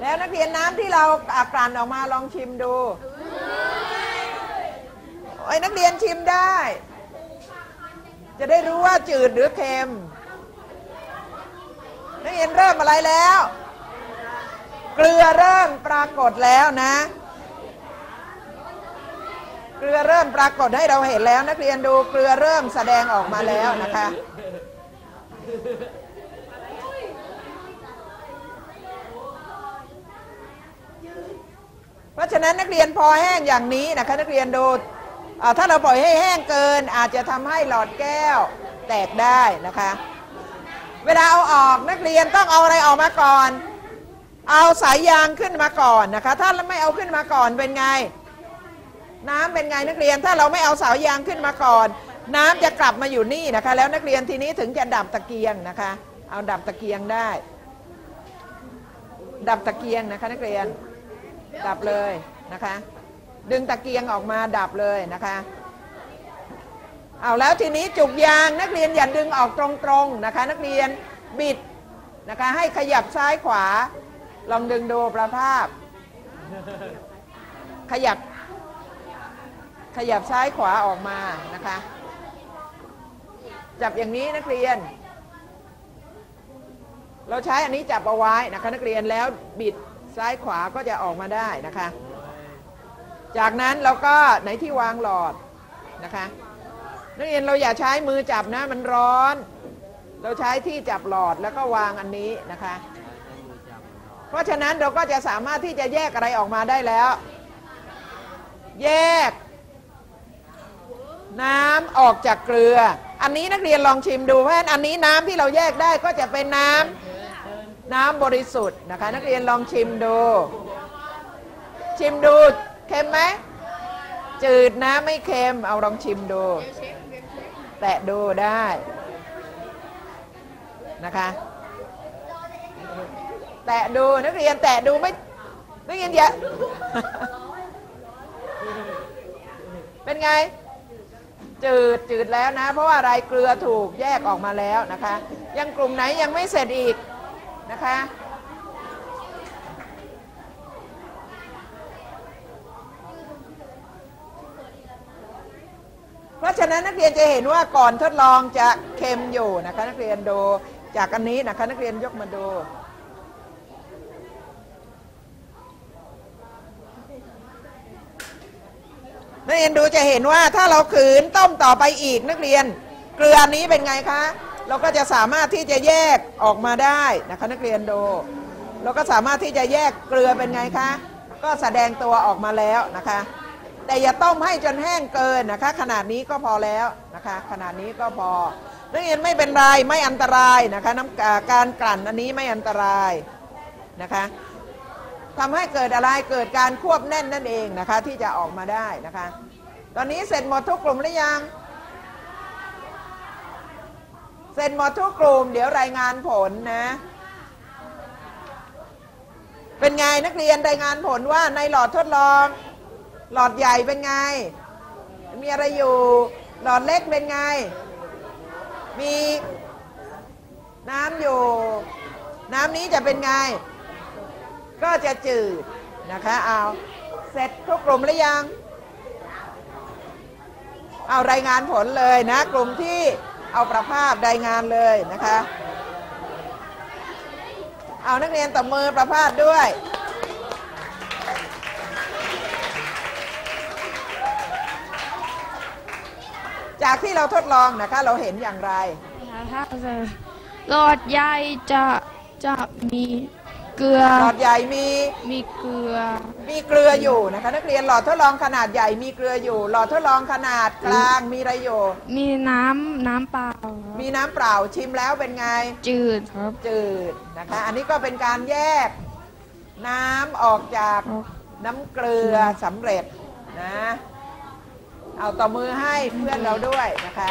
แล้วนักเรียนน้ำที่เราอะกลั่นออกมาลองชิมดูไอ้นักเรียนชิมได้ จะได้รู้ว่าจืดหรือเค็ม นักเรียนเริ่มอะไรแล้ว เกลือเริ่มปรากฏแล้วนะ เกลือเริ่มปรากฏให้เราเห็นแล้ว นักเรียนดูเกลือเริ่มแสดงออกมาแล้วนะคะ เพราะฉะนั้นนักเรียนพอแห้งอย่างนี้นะคะนักเรียนดูถ้าเราปล่อยให้แห้งเกิน อาจจะทำให้หลอดแก้วแตกได้นะคะ เวลาเอาออกนักเรียนต้องเอาอะไรออกมาก่อน เอาสายยางขึ้นมาก่อนนะคะ ถ้าเราไม่เอาขึ้นมาก่อนเป็นไง น้ำเป็นไงนักเรียนถ้าเราไม่เอาสายยางขึ้นมาก่อน น้ำจะกลับมาอยู่นี่นะคะ แล้วนักเรียนทีนี้ถึงจะดับตะเกียงนะคะ เอาดับตะเกียงได้ ดับตะเกียงนะคะนักเรียน ดับเลยนะคะ ดึงตะเกียงออกมาดับเลยนะคะเอาแล้วทีนี้จุกยางนักเรียนอย่าดึงออกตรงๆนะคะ นักเรียนบิดนะคะ ให้ขยับซ้ายขวา ลองดึงดูประภาพ ขยับ ขยับซ้ายขวาออกมานะคะ จับอย่างนี้นักเรียน เราใช้อันนี้จับเอาไว้นะคะ นักเรียนแล้วบิด ซ้ายขวาก็จะออกมาได้นะคะ จากนั้นเราก็ไหนที่วางหลอดนะคะนักเรียนเราอย่าใช้มือจับนะมันร้อน เราใช้ที่จับหลอดแล้วก็วางอันนี้นะคะ เพราะฉะนั้นเราก็จะสามารถที่จะแยกอะไรออกมาได้แล้ว แยก น้ำออกจากเกลือ อันนี้นักเรียนลองชิมดูเพราะฉะนั้นอันนี้น้ำที่เราแยกได้ก็จะเป็นน้ำ น้ำบริสุทธิ์นะคะ นักเรียนลองชิมดู ชิมดูเค็มไหมจืดนะไม่เค็มเอาลองชิมดู แตะดูได้นะคะ แตะดูนักเรียนแตะดูไม่นักเรียนอย่าเป็นไง จืดจืดแล้วนะ เพราะว่าอะไรเกลือถูกแยกออกมาแล้วนะคะ ยังกลุ่มไหนยังไม่เสร็จอีก นะคะ เพราะฉะนั้นนักเรียนจะเห็นว่าก่อนทดลองจะเค็มอยู่นะคะนักเรียนดูจากอันนี้นะคะนักเรียนยกมาดูนักเรียนดูจะเห็นว่าถ้าเราขืนต้มต่อไปอีกนักเรียน เกลือนี้เป็นไงคะ เราก็จะสามารถที่จะแยกออกมาได้นะคะนักเรียนดูเราก็สามารถที่จะแยกเกลือเป็นไงคะ ก็แสดงตัวออกมาแล้วนะคะ แต่อย่าต้มให้จนแห้งเกินนะคะ ขนาดนี้ก็พอแล้วนะคะ ขนาดนี้ก็พอนักเรียนไม่เป็นไรไม่อันตรายนะคะน้ำการกลั่นอันนี้ไม่อันตรายนะคะทำให้เกิดอะไรเกิดการควบแน่นนั่นเองนะคะ ที่จะออกมาได้นะคะ ตอนนี้เสร็จหมดทุกกลุ่มหรือยัง เสร็จหมดทุกกลุ่ม เดี๋ยวรายงานผลนะ เป็นไงนักเรียนรายงานผลว่าในหลอดทดลอง หลอดใหญ่เป็นไง มีอะไรอยู่ หลอดเล็กเป็นไง มีน้ำอยู่ น้ำนี้จะเป็นไง ก็จะจืดนะคะเอาเสร็จทุกกลุ่มหรือยัง เอารายงานผลเลยนะ กลุ่มที่ เอาประภาพรายงานเลยนะคะ เอานักเรียนตบมือประภาพด้วย จากที่เราทดลองนะคะเราเห็นอย่างไรถ้าจะหลอดใหญ่จะจะมี เกลือ หลอดใหญ่มีมีเกลือ มีเกลืออยู่นะคะ นักเรียนหลอดทดลองขนาดใหญ่มีเกลืออยู่ หลอดทดลองขนาดกลางมีอะไรอยู่มีน้ำน้ำเปล่าครับมีน้ำเปล่าชิมแล้วเป็นไง จืดครับ จืดนะคะ อันนี้ก็เป็นการแยกน้ำออกจากน้ำเกลือสำเร็จนะ เอาต่อมือให้เพื่อนเราด้วยนะคะ